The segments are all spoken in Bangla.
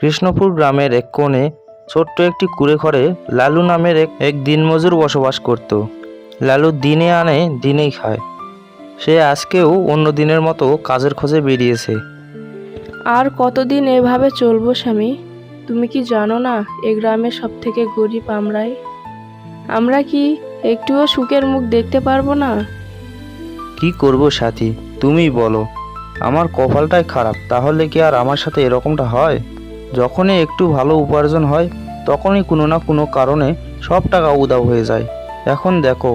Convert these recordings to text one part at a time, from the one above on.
কৃষ্ণপুর গ্রামের এক কোণে ছোট্ট একটি কুড়ে ঘরে লালু নামের এক এক দিনমজুর বসবাস করত। লালু দিনে আনে দিনেই খায়। সে আজকেও অন্য দিনের মতো কাজের খোঁজে বেরিয়েছে। আর কতদিন এভাবে চলবো স্বামী? তুমি কি জানো না এ গ্রামের সব থেকে গরিব আমরাই? আমরা কি একটুও সুখের মুখ দেখতে পারব না? কি করব সাথী তুমি বলো। আমার কপালটাই খারাপ তাহলে কি আর আমার সাথে এরকমটা হয়? যখনই একটু ভালো উপার্জন হয়, তখনই কোনো না কোনো কারণে সব টাকা উদাও হয়ে যায়। এখন দেখো,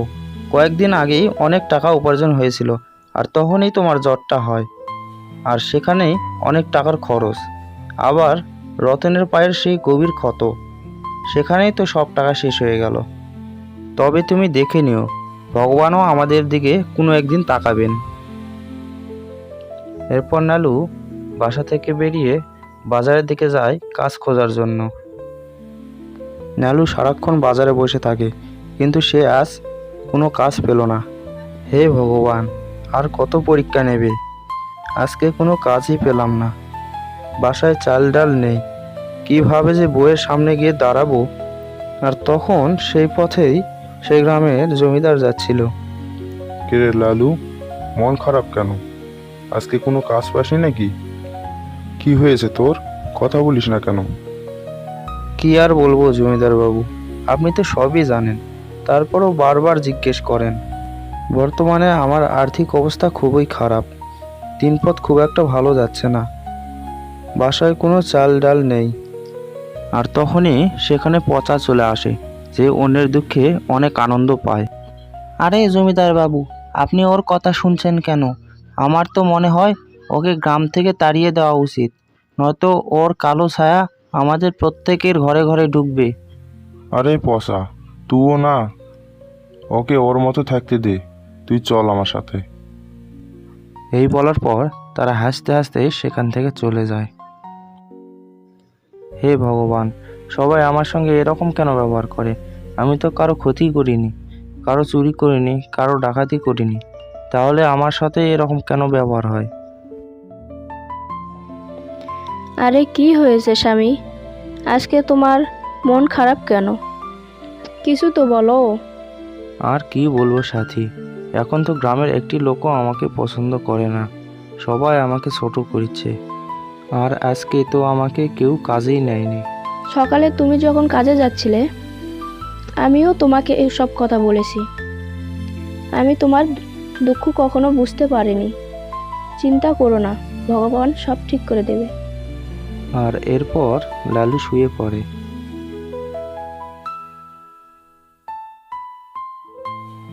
কয়েকদিন আগেই অনেক টাকা উপার্জন হয়েছিল, আর তখনই তোমার জ্বরটা হয়, আর সেখানেই অনেক টাকার খরচ। আবার রতনের পায়ের সেই গভীর ক্ষত, সেখানেই তো সব টাকা শেষ হয়ে গেল। তবে তুমি দেখে নিও, ভগবানও আমাদের দিকে কোনো একদিন তাকাবেন। এরপর নালু বাসা থেকে বেরিয়ে বাজারের দিকে যায় কাজ খোঁজার জন্য। নালু সারাক্ষণ বাজারে বসে থাকে, কিন্তু সে আজ কোনো কাজ পেল না। হে ভগবান, আর কত পরীক্ষা নেবে? আজকে কোনো কাজই পেলাম না। বাসায় চাল ডাল নেই। কীভাবে যে বইয়ের সামনে গিয়ে দাঁড়াবো? আর তখন সেই পথেই সেই গ্রামের জমিদার যাচ্ছিল। কিরে লালু, মন খারাপ কেন? আজকে কোনো কাজ পাসনি নাকি? কি হয়েছে তোর? কথা বলিস না কেন? কি আর বলব জমিদার বাবু? আপনি তো সবই জানেন। তারপরও বারবার জিজ্ঞেস করেন। বর্তমানে আমার আর্থিক অবস্থা খুবই খারাপ। দিনপথ খুব একটা ভালো যাচ্ছে না। বাসায় কোনো চাল ডাল নেই। আর তখনই সেখানে পচা চলে আসে, যে অন্যের দুঃখে অনেক আনন্দ পায়। আরে জমিদার বাবু, আপনি ওর কথা শুনছেন কেন? আমার তো মনে হয় ওকে গ্রাম থেকে তাড়িয়ে দেওয়া উচিত। নয়তো ওর কালো ছায়া আমাদের প্রত্যেকের ঘরে ঘরে ঢুকবে। আরে পসা তুইও না। ওকে ওর মতো থাকতে দে। তুই চল আমার সাথে। এই বলার পর তারা হাসতে হাসতে সেখান থেকে চলে যায়। হে ভগবান সবাই আমার সঙ্গে এরকম কেন ব্যবহার করে? আমি তো কারও ক্ষতি করিনি কারও চুরি করিনি কারও ডাকাতি করিনি। তাহলে আমার সাথে এরকম কেন ব্যবহার হয়? আরে কি হয়েছে স্বামী? আজকে তোমার মন খারাপ কেন? কিছু তো বলো। আর কি বলব সাথী? এখন তো গ্রামের একটি লোকও আমাকে পছন্দ করে না। সবাই আমাকে ছোট করছে। আর আজকে তো আমাকে কেউ কাজেই নেয়নি। সকালে তুমি যখন কাজে যাচ্ছিলে আমিও তোমাকে এই সব কথা বলেছি। আমি তোমার দুঃখ কখনো বুঝতে পারিনি। চিন্তা করো না ভগবান সব ঠিক করে দেবে। আর এরপর লালু শুয়ে পড়ে।